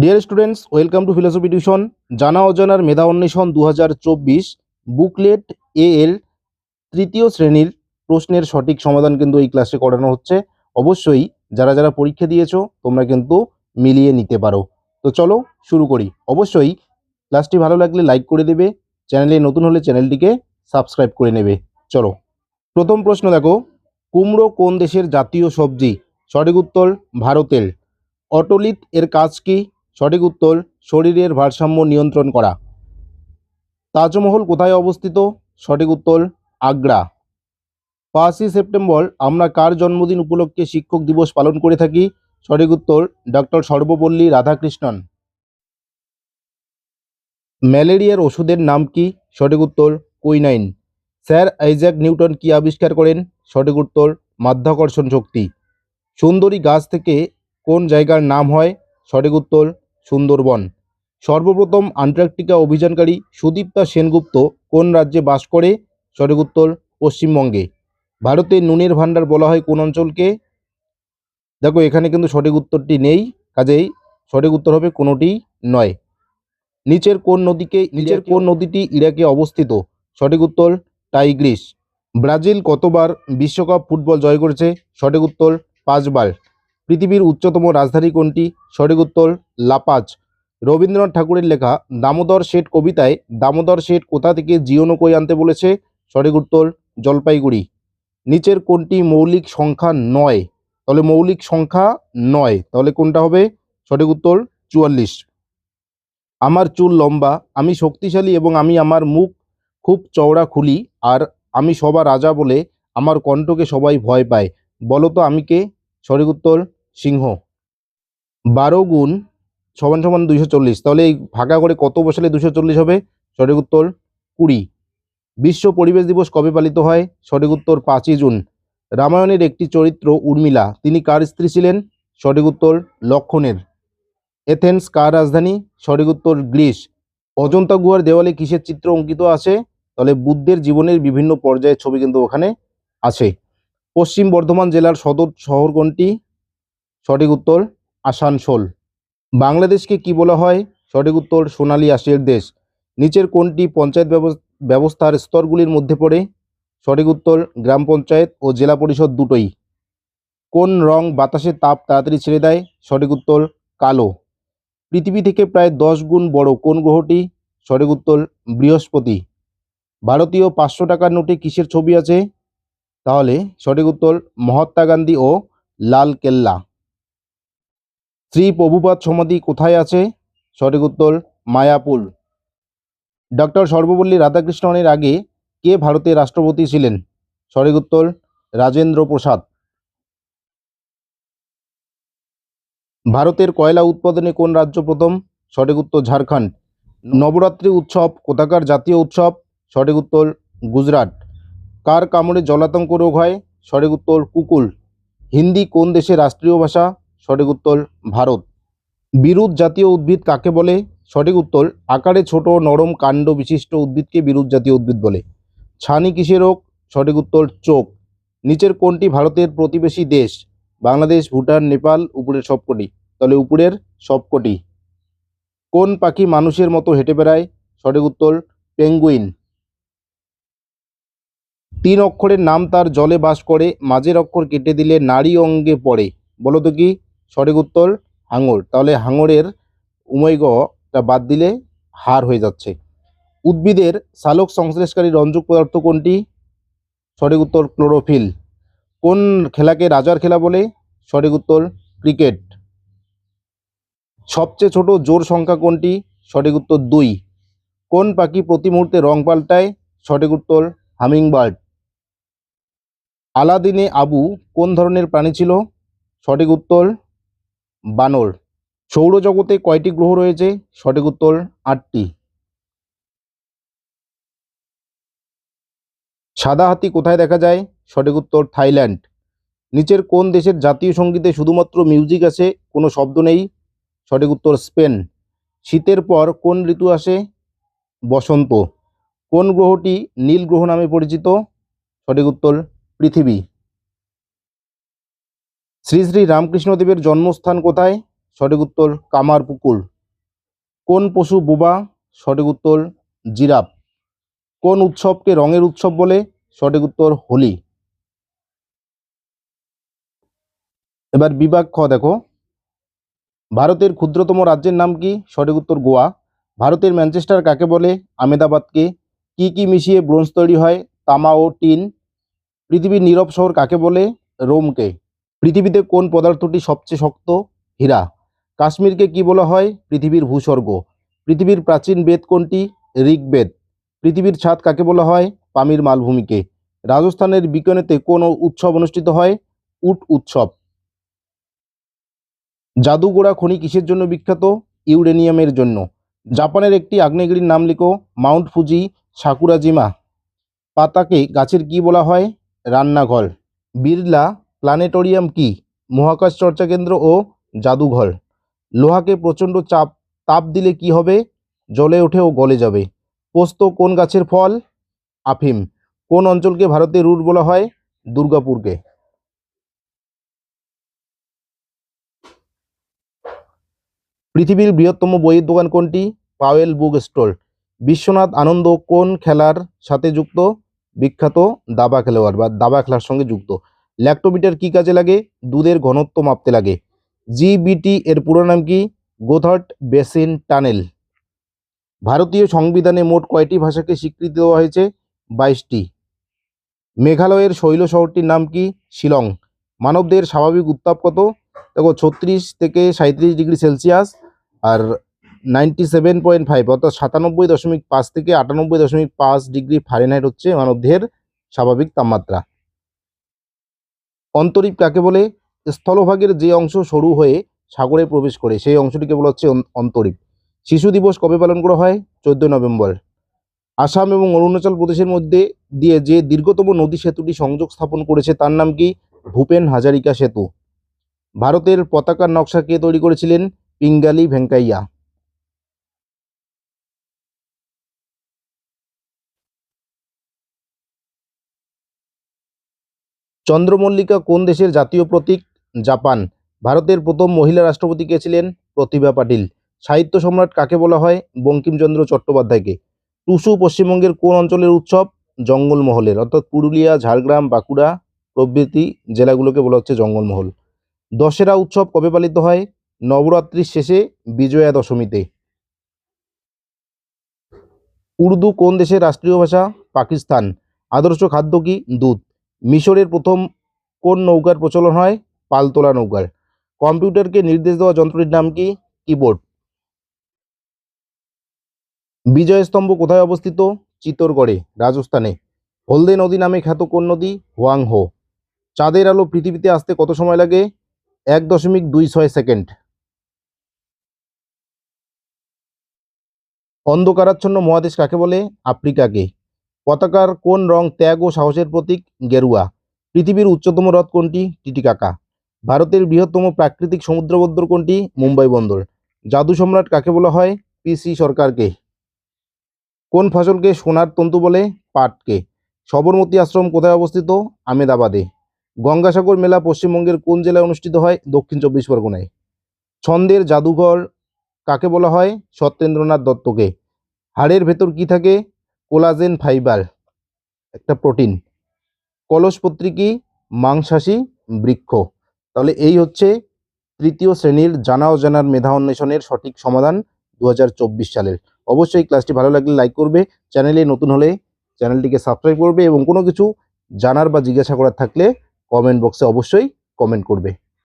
Dear students welcome to philosophy tuition জানা অজানার মেধা অন্বেষণ দু হাজার চব্বিশ বুকলেট এ এল তৃতীয় শ্রেণির প্রশ্নের সঠিক সমাধান কিন্তু এই ক্লাসে করানো হচ্ছে। অবশ্যই যারা যারা পরীক্ষা দিয়েছ, তোমরা কিন্তু মিলিয়ে নিতে পারো। তো চলো শুরু করি। অবশ্যই ক্লাসটি ভালো লাগলে লাইক করে দেবে, চ্যানেলে নতুন হলে চ্যানেলটিকে সাবস্ক্রাইব করে নেবে। চলো, প্রথম প্রশ্ন দেখো। কুমড়ো কোন দেশের জাতীয় সবজি? সঠিক উত্তর, ভারতের। অটোলিথ এর কাজ কি? সঠিক উত্তর, শরীরের ভারসাম্য নিয়ন্ত্রণ করা। তাজমহল কোথায় অবস্থিত? সঠিক উত্তর, আগ্রা। পাঁচই সেপ্টেম্বর আমরা কার জন্মদিন উপলক্ষে শিক্ষক দিবস পালন করে থাকি? সঠিক উত্তর ডক্টর সর্বপল্লী রাধাকৃষ্ণন। ম্যালেরিয়ার ওষুধের নাম কি? সঠিক উত্তর, কুইনাইন। স্যার আইজ্যাক নিউটন কি আবিষ্কার করেন? সঠিক উত্তর, মাধ্যাকর্ষণ শক্তি। সুন্দরী গাছ থেকে কোন জায়গার নাম হয়? সঠিক উত্তর সুন্দরবন। সর্বপ্রথম আন্টার্কটিকা অভিযানকারী সুদীপ্তা সেনগুপ্ত কোন রাজ্যে বাস করে? সঠিক উত্তর পশ্চিমবঙ্গে। ভারতে নুনের ভাণ্ডার বলা হয় কোন অঞ্চলকে? দেখো এখানে কিন্তু সঠিক উত্তরটি নেই কাজেই সঠিক উত্তর হবে কোনোটি নয়। নিচের কোন নদীকে নিচের কোন নদীটি ইরাকে অবস্থিত? সঠিক উত্তর টাইগ্রিস। ব্রাজিল কতবার বিশ্বকাপ ফুটবল জয় করেছে? সঠিক উত্তর পাঁচবার। পৃথিবীর উচ্চতম রাজধানী কোনটি? সঠিক উত্তর লাপাজ। রবীন্দ্রনাথ ঠাকুরের লেখা দামোদর শেঠ কবিতায় দামোদর শেঠ কোথা থেকে জিওনো কই আনতে বলেছে? সঠিক উত্তর জলপাইগুড়ি। নিচের কোনটি মৌলিক সংখ্যা নয়? তাহলে মৌলিক সংখ্যা নয়। তাহলে কোনটা হবে? সঠিক উত্তর চুয়াল্লিশ। আমার চুল লম্বা, আমি শক্তিশালী এবং আমি আমার মুখ খুব চওড়া খুলি, আর আমি সবার রাজা বলে আমার কণ্ঠকে সবাই ভয় পায়। বলো তো আমি কে? সঠিক উত্তর সিংহ। বারো গুণ সমান সমান দুইশো চল্লিশ। তাহলে এই ভাগা করে কত বসালে দুশো চল্লিশ হবে? সঠিক উত্তর কুড়ি। বিশ্ব পরিবেশ দিবস কবে পালিত হয়? সঠিক উত্তর পাঁচই জুন। রামায়ণের একটি চরিত্র উর্মিলা। তিনি কার স্ত্রী ছিলেন? সঠিক উত্তর লক্ষণের। এথেন্স কার রাজধানী? সঠিক উত্তর গ্রিস। অজন্তা গুহার দেওয়ালে কিসের চিত্র অঙ্কিত আছে? তাহলে বুদ্ধের জীবনের বিভিন্ন পর্যায়ের ছবি কিন্তু ওখানে আছে। পশ্চিম বর্ধমান জেলার সদর শহর কোনটি সঠিক উত্তর আসানসোল। বাংলাদেশকে কি বলা হয়? সঠিক উত্তর সোনালী আশির দেশ। নিচের কোনটি পঞ্চায়েত ব্যবস- ব্যবস্থার স্তরগুলির মধ্যে পড়ে? সঠিক উত্তর গ্রাম পঞ্চায়েত ও জেলা পরিষদ দুটোই। কোন রং বাতাসে তাপ তাড়াতাড়ি ছেড়ে দেয়? সঠিক উত্তর কালো। পৃথিবী থেকে প্রায় দশ গুণ বড় কোন গ্রহটি? সঠিক উত্তর বৃহস্পতি। ভারতীয় পাঁচশো টাকার নোটে কিসের ছবি আছে? তাহলে সঠিক উত্তর মহাত্মা গান্ধী ও লাল কেল্লা। শ্রী প্রভুপাত সমাধি কোথায় আছে? সঠিক উত্তর, মায়াপুর। ডক্টর সর্বপল্লী রাধাকৃষ্ণনের আগে কে ভারতের রাষ্ট্রপতি ছিলেন? সঠিক উত্তর, রাজেন্দ্র প্রসাদ। ভারতের কয়লা উৎপাদনে কোন রাজ্য প্রথম? সঠিক উত্তর, ঝাড়খণ্ড। নবরাত্রি উৎসব কোথাকার জাতীয় উৎসব? সঠিক উত্তর, গুজরাট। কার কামড়ে জলাতঙ্ক রোগ হয়? সঠিক উত্তর কুকুর হিন্দি কোন দেশের রাষ্ট্রীয় ভাষা? সঠিক উত্তর, ভারত। বিরুৎ জাতীয় উদ্ভিদ কাকে বলে? সঠিক উত্তর, আকারে ছোট, নরম, কাণ্ড বিশিষ্ট উদ্ভিদকে বিরুৎ জাতীয় উদ্ভিদ বলে। ছানি কিসের রোগ? সঠিক উত্তর, চোখ। নিচের কোনটি ভারতের প্রতিবেশী দেশ? বাংলাদেশ, ভুটান, নেপাল, উপরের সবকটি। তাহলে উপরের সবকটি। কোন পাখি মানুষের মতো হেঁটে বেড়ায়? সঠিক উত্তর, পেঙ্গুইন। তিন অক্ষরের নাম তার জলে বাস করে, মাঝের অক্ষর কেটে দিলে নারী অঙ্গে পড়ে। বলো তো কি? সঠিক উত্তর হাঙর। তাহলে হাঙরের উমৈগটা বাদ দিলে হার হয়ে যাচ্ছে। উদ্ভিদের সালোক সংশ্লেষকারী রঞ্জক পদার্থ কোনটি? সঠিক উত্তর ক্লোরোফিল। কোন খেলাকে রাজার খেলা বলে? সঠিক উত্তর ক্রিকেট। সবচেয়ে ছোট জোর সংখ্যা কোনটি? সঠিক উত্তর দুই। কোন পাখি প্রতি মুহূর্তে রং পাল্টায়? সঠিক উত্তর হামিংবার্ড। আলাদিনে আবু কোন ধরনের প্রাণী ছিল? সঠিক উত্তর বানর। সৌরজগতে কয়টি গ্রহ রয়েছে? সঠিক উত্তর, আটটি। সাদা হাতি কোথায় দেখা যায়? সঠিক উত্তর, থাইল্যান্ড। নিচের কোন দেশের জাতীয় সঙ্গীতে শুধুমাত্র মিউজিক আছে? কোনো শব্দ নেই। সঠিক উত্তর, স্পেন। শীতের পর কোন ঋতু আসে? বসন্ত। কোন গ্রহটি নীল গ্রহ নামে পরিচিত? সঠিক উত্তর, পৃথিবী। শ্রী শ্রী রামকৃষ্ণদেবের জন্মস্থান কোথায়? সঠিক উত্তর কামার পুকুর কোন পশু বোবা? সঠিক উত্তর, জিরাফ। কোন উৎসবকে রঙের উৎসব বলে? সঠিক উত্তর, হোলি। এবার বিভাগ খ দেখো। ভারতের ক্ষুদ্রতম রাজ্যের নাম কি? সঠিক উত্তর, গোয়া। ভারতের ম্যানচেস্টার কাকে বলে? আমেদাবাদকে কি কি মিশিয়ে ব্রোঞ্জ তৈরি হয়? তামা ও টিন। পৃথিবীর নীরব শহর কাকে বলে? রোমকে। পৃথিবীতে কোন পদার্থটি সবচেয়ে শক্ত? হীরা। কাশ্মীরকে কি বলা হয়? পৃথিবীর ভূস্বর্গ। পৃথিবীর প্রাচীন বেদ কোনটি? ঋগ্বেদ। পৃথিবীর ছাদ কাকে বলা হয়? পামির মালভূমিকে। রাজস্থানের বিকনেতে কোন উৎসব অনুষ্ঠিত হয়? উট উৎসব। জাদুগোড়া খনি কিসের জন্য বিখ্যাত? ইউরেনিয়ামের জন্য। জাপানের একটি আগ্নেয়গিরির নাম লিখো, মাউন্ট ফুজি সাকুরাজিমা। পাতাকে গাছের কি বলা হয়? রান্নাঘর। বিড়লা প্ল্যানেটোরিয়াম কি? মহাকাশ চর্চা কেন্দ্র ও জাদুঘর। লোহাকে প্রচণ্ড চাপ, তাপ দিলে কি হবে? জলে ওঠে ও গলে যাবে। পোস্ত কোন গাছের ফল? আফিম। কোন অঞ্চলকে ভারতের রুট বলা হয়? দুর্গাপুরকে। পৃথিবীর বৃহত্তম বইয়ের দোকান কোনটি? Powell book stall. Viswanath Anand কোন খেলার সাথে যুক্ত? বিখ্যাত দাবা খেলোয়াড় বা দাবা খেলার সঙ্গে যুক্ত। ল্যাক্টোমিটার কি কাজে লাগে? দুধের ঘনত্ব মাপতে লাগে। জিবিটি এর পুরো নাম কি? Gotthard base tunnel. ভারতীয় সংবিধানে মোট কয়টি ভাষাকে স্বীকৃতি দেওয়া হয়েছে? বাইশটি। মেঘালয়ের শৈল শহরটির নাম কি? শিলং। মানবদের স্বাভাবিক উত্তাপ কত? দেখো, ছত্রিশ থেকে সাঁত্রিশ ডিগ্রি সেলসিয়াস আর নাইনটি সেভেন পয়েন্ট ফাইভ অর্থাৎ সাতানব্বই দশমিক পাঁচ থেকে আটানব্বই দশমিক পাঁচ ডিগ্রি ফারেনহাইট হচ্ছে মানবদের স্বাভাবিক তাপমাত্রা। অন্তরীপ কাকে বলে? স্থলভাগের যে অংশ সরু হয়ে সাগরে প্রবেশ করে, সেই অংশটিকে বলা হচ্ছে অন্তরীপ। শিশু দিবস কবে পালন করা হয়? চোদ্দই নভেম্বর। আসাম এবং অরুণাচল প্রদেশের মধ্যে দিয়ে যে দীর্ঘতম নদী সেতুটি সংযোগ স্থাপন করেছে, তার নাম কি? ভূপেন হাজারিকা সেতু। ভারতের পতাকার নকশা কে তৈরি করেছিলেন পিঙ্গালি ভেঙ্কাইয়া। চন্দ্রমল্লিকা কোন দেশের জাতীয় প্রতীক? জাপান। ভারতের প্রথম মহিলা রাষ্ট্রপতি কে ছিলেন? প্রতিভা পাটিল। সাহিত্য সম্রাট কাকে বলা হয়? বঙ্কিমচন্দ্র চট্টোপাধ্যায়কে। টুসু পশ্চিমবঙ্গের কোন অঞ্চলের উৎসব? জঙ্গলমহলের, অর্থাৎ পুরুলিয়া, ঝাড়গ্রাম, বাঁকুড়া প্রভৃতি জেলাগুলোকে বলা হচ্ছে জঙ্গলমহল। দশেরা উৎসব কবে পালিত হয়? নবরাত্রির শেষে বিজয়া দশমীতে উর্দু কোন দেশের রাষ্ট্রীয় ভাষা? পাকিস্তান। আদর্শ খাদ্য কি? দুধ। মিশরের প্রথম কোন নৌকার প্রচলন হয়? পালতোলা নৌকার। কম্পিউটারকে নির্দেশ দেওয়া যন্ত্রটির নাম কি? কিবোর্ড। বিজয়স্তম্ভ কোথায় অবস্থিত? চিত্তরগড়ে, রাজস্থানে। হলদে নদী নামে খ্যাত কোন নদী? হোয়াংহো। চাঁদের আলো পৃথিবীতে আসতে কত সময় লাগে? এক দশমিক দুই ছয় সেকেন্ড। অন্ধকারাচ্ছন্ন মহাদেশ কাকে বলে? আফ্রিকাকে। পতাকার কোন রং ত্যাগ ও সাহসের প্রতীক? গেরুয়া। পৃথিবীর উচ্চতম হ্রদ কোনটি? টিটিকাকা। ভারতের বৃহত্তম প্রাকৃতিক সমুদ্র বন্দর কোনটি? মুম্বাই বন্দর। জাদু সম্রাট কাকে বলা হয়? পিসি সরকারকে। কোন ফসলকে সোনার তন্তু বলে? পাটকে। সবরমতী আশ্রম কোথায় অবস্থিত? আমেদাবাদে। গঙ্গাসাগর মেলা পশ্চিমবঙ্গের কোন জেলায় অনুষ্ঠিত হয়? দক্ষিণ চব্বিশ পরগনায়। ছন্দের জাদুঘর কাকে বলা হয়? সত্যেন্দ্রনাথ দত্তকে। হাড়ের ভেতর কি থাকে? কোলাজেন ফাইবার, একটা প্রোটিন। কলসপত্রী কি মাংসাশী বৃক্ষ। তাহলে এই হচ্ছে তৃতীয় শ্রেণির জানা অজানার মেধা অন্বেষণের সঠিক সমাধান দু হাজার চব্বিশ সালের। অবশ্যই ক্লাসটি ভালো লাগলে লাইক করবে, চ্যানেলে নতুন হলে চ্যানেলটিকে সাবস্ক্রাইব করবে এবং কোনো কিছু জানার বা জিজ্ঞাসা করার থাকলে কমেন্ট বক্সে অবশ্যই কমেন্ট করবে।